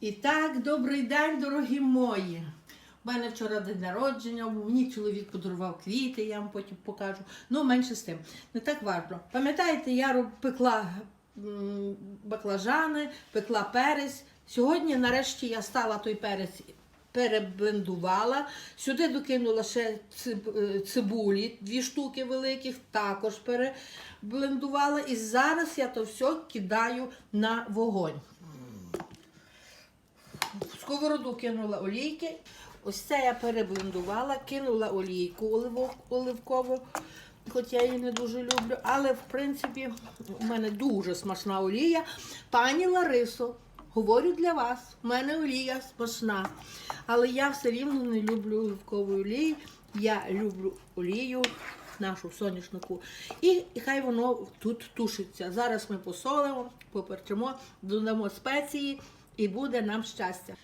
І так, добрий день, дорогі мої. У мене вчора день народження, мені чоловік подарував квіти, я вам потім покажу. Ну, менше з тим. Не так важливо. Пам'ятаєте, я пекла баклажани, пекла перець. Сьогодні, нарешті, я стала той перець. Переблендувала, сюди докинула ще е, цибулі, дві штуки великих, також переблендувала. І зараз я то все кидаю на вогонь. В сковороду кинула олійки. Ось це я переблендувала, кинула олійку оливкову, хоч я її не дуже люблю. Але в принципі у мене дуже смачна олія. Пані Ларисо, говорю для вас, у мене олія смачна. Але я все рівно не люблю оливкової олії. Я люблю олію нашу соняшнику. І, хай воно тут тушиться. Зараз ми посолимо, поперчимо, додамо спеції і буде нам щастя.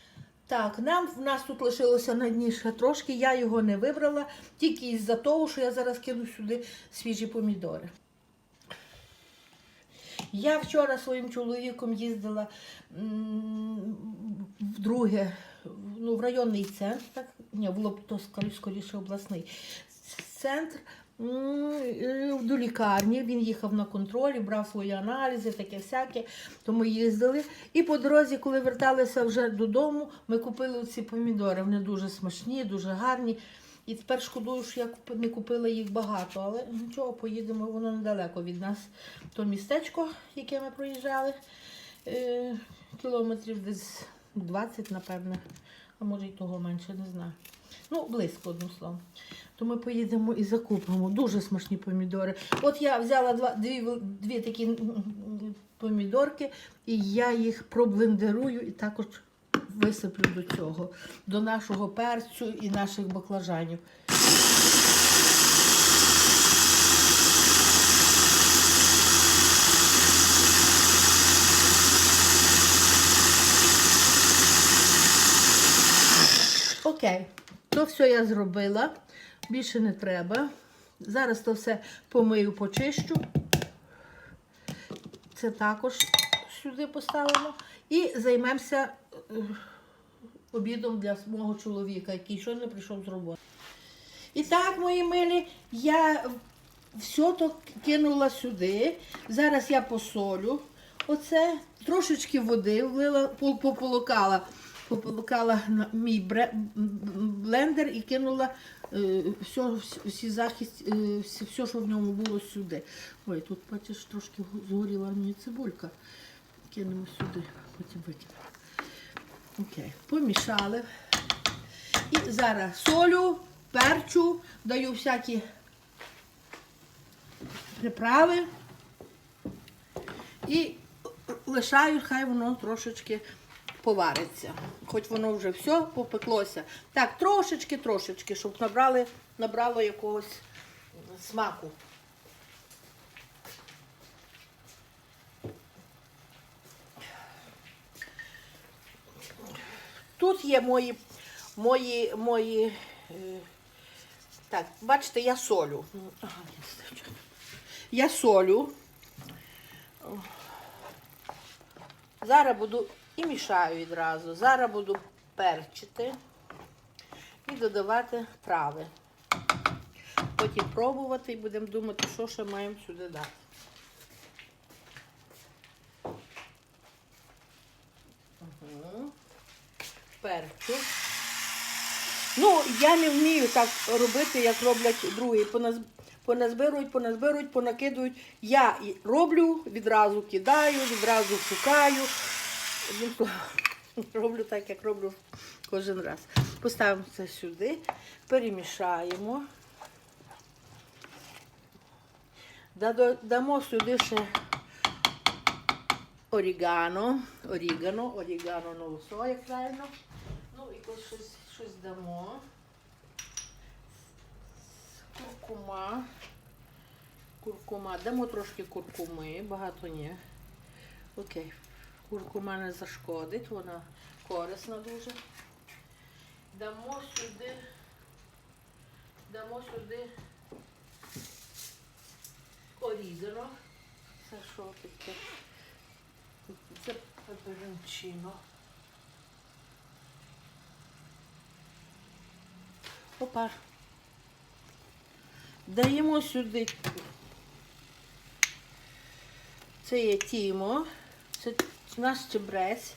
Так, нам в нас тут лишилося на дні трошки, я його не вибрала, тільки із-за того, що я зараз кину сюди свіжі помідори. Я вчора своїм чоловіком їздила вдруге ну, в районний центр, так? Ні, було б то скоріше обласний центр. Е, До лікарні він їхав на контролі, брав свої аналізи, таке всяке. То ми їздили. І по дорозі, коли верталися вже додому, ми купили ці помідори. Вони дуже смачні, дуже гарні. І тепер шкодую, що я не купила їх багато, але нічого, поїдемо, воно недалеко від нас. То містечко, яке ми проїжджали, е, кілометрів десь 20, напевне, а може й того менше, не знаю. Ну, близько, одним словом. То ми поїдемо і закупимо. Дуже смачні помідори. От я взяла два, дві, дві такі помідорки, і я їх проблендерую і також висиплю до цього, до нашого перцю і наших баклажанів. Окей, то все я зробила. Більше не треба. Зараз то все помию, почищу. Це також сюди поставимо. І займемося е, обідом для мого чоловіка, який щойно прийшов з роботи. І так, мої милі, я все то кинула сюди. Зараз я посолю. Оце трошечки води влила, пол- пополокала, мій блендер і кинула все, всі- всі захист, е, все, що в ньому було сюди. Ой, тут бачиш, трошки згоріла мені цибулька. Кинемо сюди, потім викинемо. Окей, помішали. І зараз солю, перчу, даю всякі приправи і лишаю, хай воно трошечки повариться. Хоч воно вже все попеклося. Так, трошечки, трошечки, щоб набрали, набрало якогось смаку. Тут є мої, мої, мої. е, Так, бачите, я солю. Я солю. Зараз буду і мішаю відразу. Зараз буду перчити і додавати трави. Потім пробувати і будемо думати, що ще маємо сюди дати. Перчу. Ну, я не вмію так робити, як роблять другі. Поназ... Поназбирують, понакидують. Я роблю, відразу кидаю, відразу шукаю. Одним словом, Роблю так, як роблю кожен раз. Поставимо це сюди, перемішаємо. Дамо сюди ще орігано, орігано, орігано новосо, як правильно. Ну, і ось щось, щось дамо. Куркума. Куркума. Дамо трошки куркуми, багато ні. Окей. Куркума не зашкодить, вона корисна дуже. Дамо сюди, дамо сюди орізано. Це що таке? Це пеперончино. Опа. Даємо сюди. Це є тімо. Це наш чебрець.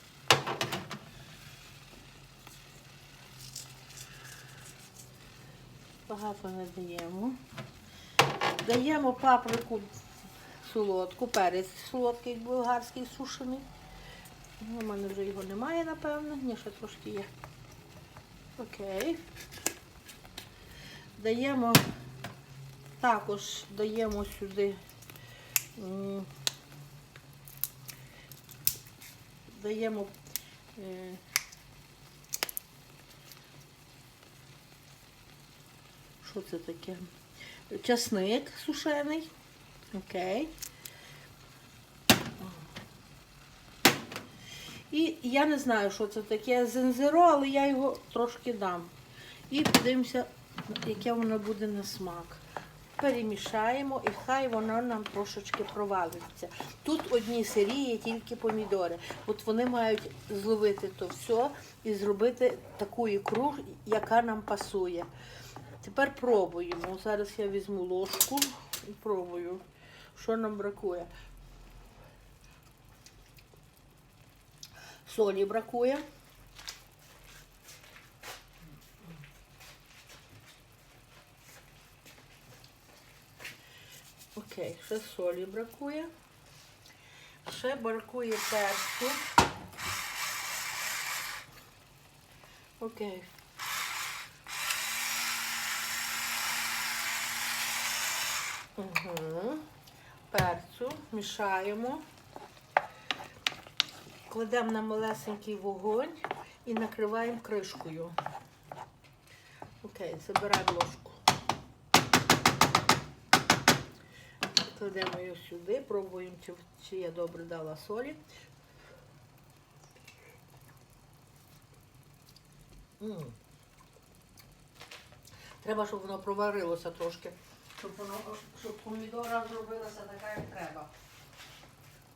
Багато не даємо. Даємо паприку солодку, перець солодкий болгарський сушений. Ну, У мене вже його немає, напевно. Ні, ще трошки є. Окей. Даємо також даємо сюди. м, Даємо е, що це таке? Часник сушений. Окей. І я не знаю, що це таке зензеро, але я його трошки дам. І подивимося, яке воно буде на смак. Перемішаємо і хай воно нам трошечки провалиться. Тут одні сирі є тільки помідори. От вони мають зловити то все і зробити таку ікру, яка нам пасує. Тепер пробуємо. Зараз я візьму ложку і пробую, що нам бракує. Солі бракує. Окей, ще солі бракує. Ще бракує перцю. Окей. Угу. Перцю мішаємо. Кладемо на малесенький вогонь і накриваємо кришкою. Окей, забираємо ложку. Кладемо її сюди, пробуємо, чи, чи я добре дала солі. М. Треба, щоб воно проварилося трошки, щоб воно, щоб помідора зробилася така, як треба.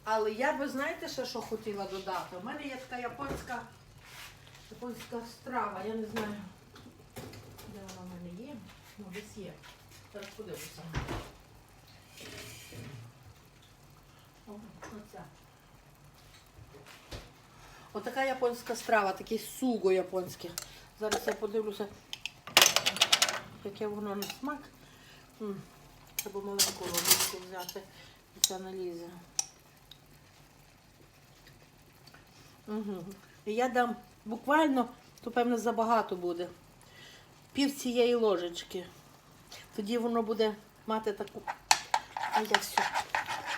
Але я би, знаєте, ще що хотіла додати? У мене є така японська, японська страва, я не знаю, де вона в мене є. Ну, десь є. Зараз подивлюся. Отака японська страва, такий суго японське. Зараз я подивлюся, яке воно на смак. Треба маленьку ложечку взяти і це налізе. Угу. І я дам буквально, то певно забагато буде. Пів цієї ложечки. Тоді воно буде мати таку. А я все.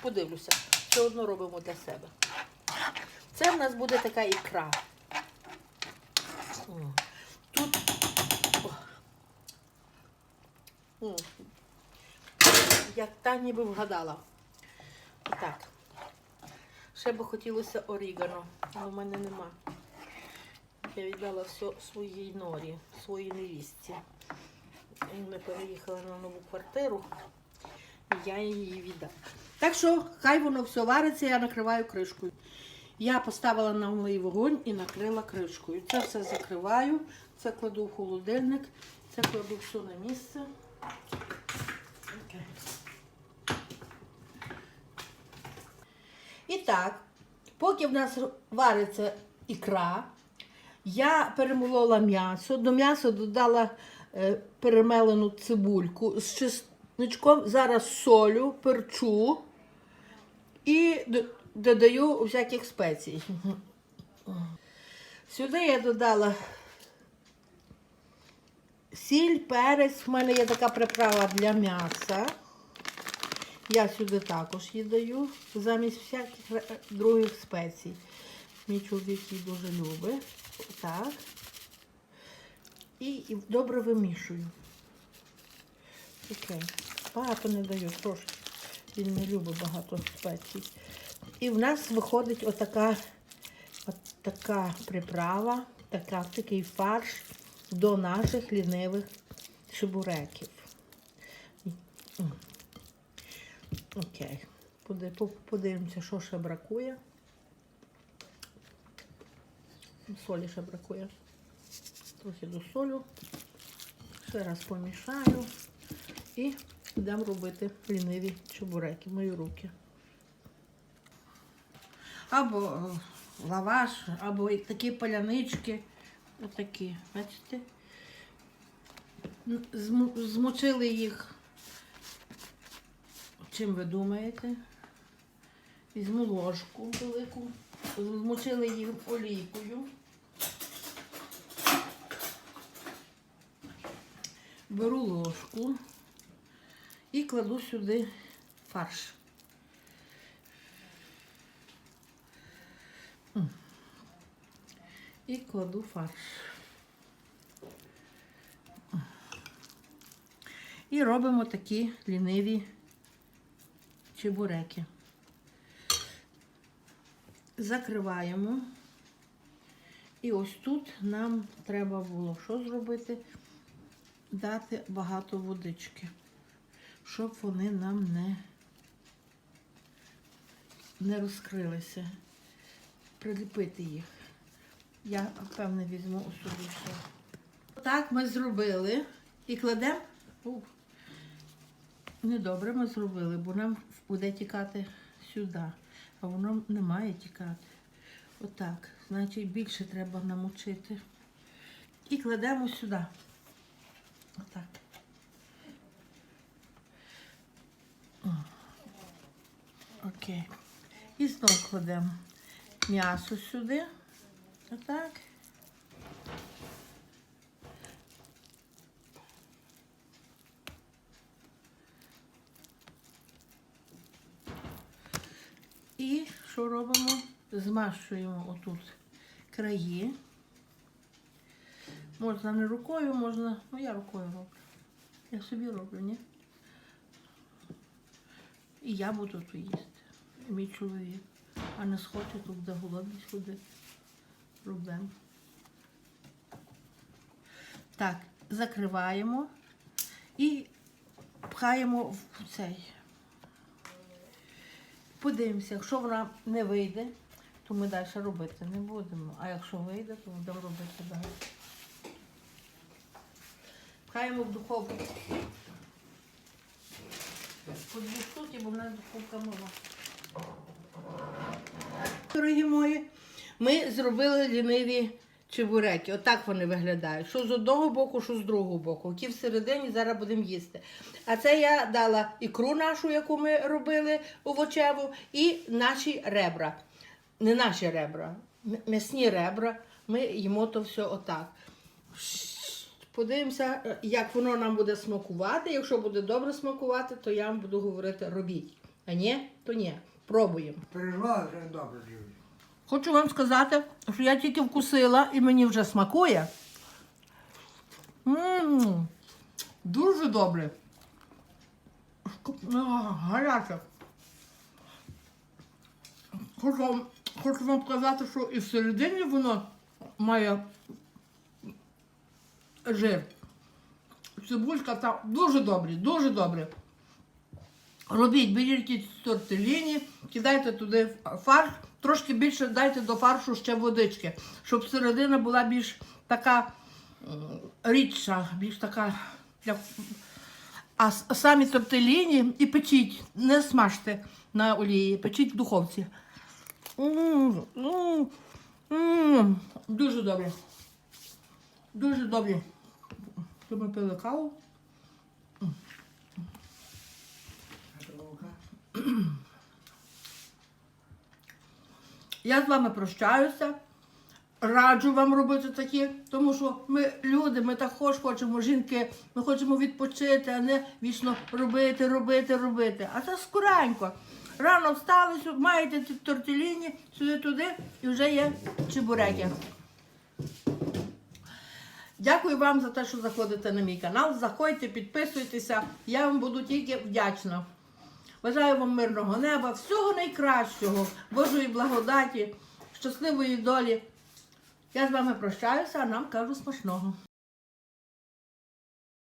Подивлюся. Все одно робимо для себе. Це в нас буде така ікра. Тут. О. М. Я та ніби вгадала. Так. Ще би хотілося орігано, але в мене нема. Я віддала все своїй норі, своїй невістці. І ми переїхали на нову квартиру, і я її віддала. Так що хай воно все вариться, я накриваю кришкою. Я поставила на малий вогонь і накрила кришкою. Це все закриваю, це кладу в холодильник, це кладу все на місце. І так, поки в нас вариться ікра, я перемолола м'ясо. До м'яса додала е, перемелену цибульку з чесничком, зараз солю, перчу і додаю всяких спецій. Сюди я додала сіль, перець. В мене є така приправа для м'яса. Я сюди також її даю, замість всяких других спецій. Мій чоловік її дуже любить. Так. І, і добре вимішую. Окей. Багато не даю, трошки. Він не любить багато спецій. І в нас виходить отака, от така приправа, така, такий фарш до наших лінивих чебуреків. Окей. Подивимося, що ще бракує. Солі ще бракує. Трохи досолю. Ще раз помішаю і будемо робити ліниві чебуреки, мої руки. Або е, лаваш, або такі палянички. Отакі, бачите? Змочили їх. Чим ви думаєте? Візьму ложку велику, змочили їх олійкою. Беру ложку і кладу сюди фарш. І кладу фарш. І робимо такі ліниві чебуреки. Закриваємо. І ось тут нам треба було що зробити? Дати багато водички, щоб вони нам не, не розкрилися. Приліпити їх. Я, певне, візьму ось сюди все. Так ми зробили і кладемо. Недобре ми зробили, бо нам буде тікати сюди, а воно не має тікати. Отак. Значить, більше треба намочити. І кладемо сюди. Отак. О. Окей. І знову кладемо м'ясо сюди. Отак. І що робимо? Змащуємо отут краї. Можна не рукою, можна. Ну, я рукою роблю. Я собі роблю, ні? І я буду тут їсти. Мій чоловік. А не схоче, тут буде голодний сюди. Робимо. Так, закриваємо і пхаємо в цей. Подивимося, якщо вона не вийде, то ми далі робити не будемо. А якщо вийде, то будемо робити далі. Пхаємо в духовку. По дві бо в нас духовка мала. Дорогі мої, ми зробили ліниві чебуреки. Отак вони виглядають. Що з одного боку, що з другого боку. Які всередині зараз будемо їсти. А це я дала ікру нашу, яку ми робили овочеву, і наші ребра. Не наші ребра, м'ясні ребра. Ми їмо то все отак. Подивимося, як воно нам буде смакувати. Якщо буде добре смакувати, то я вам буду говорити робіть. А ні, то ні. Пробуємо. Переживала, що добре живуть. Хочу вам сказати, що я тільки вкусила і мені вже смакує. М, Дуже добре. Гаряче. Хочу вам, хочу вам сказати, що і всередині воно має жир. Цибулька там дуже добрі, дуже добре. Робіть, беріть ті тортеліні, кидайте туди фарш, трошки більше дайте до фаршу ще водички, щоб середина була більш така рідша, більш така. Як... А самі тортеліні і печіть, не смажте на олії, печіть в духовці. Дуже добре. Дуже добре. Ми пили каву. Я з вами прощаюся. Раджу вам робити такі, тому що ми люди, ми також хочемо, жінки, ми хочемо відпочити, а не вічно робити, робити, робити. А це скоренько. Рано встали, маєте ті тортеліні, сюди туди і вже є чебуреки. Дякую вам за те, що заходите на мій канал. Заходьте, підписуйтеся. Я вам буду тільки вдячна. Бажаю вам мирного неба, всього найкращого, Божої благодаті, щасливої долі. Я з вами прощаюся, а нам кажу смачного.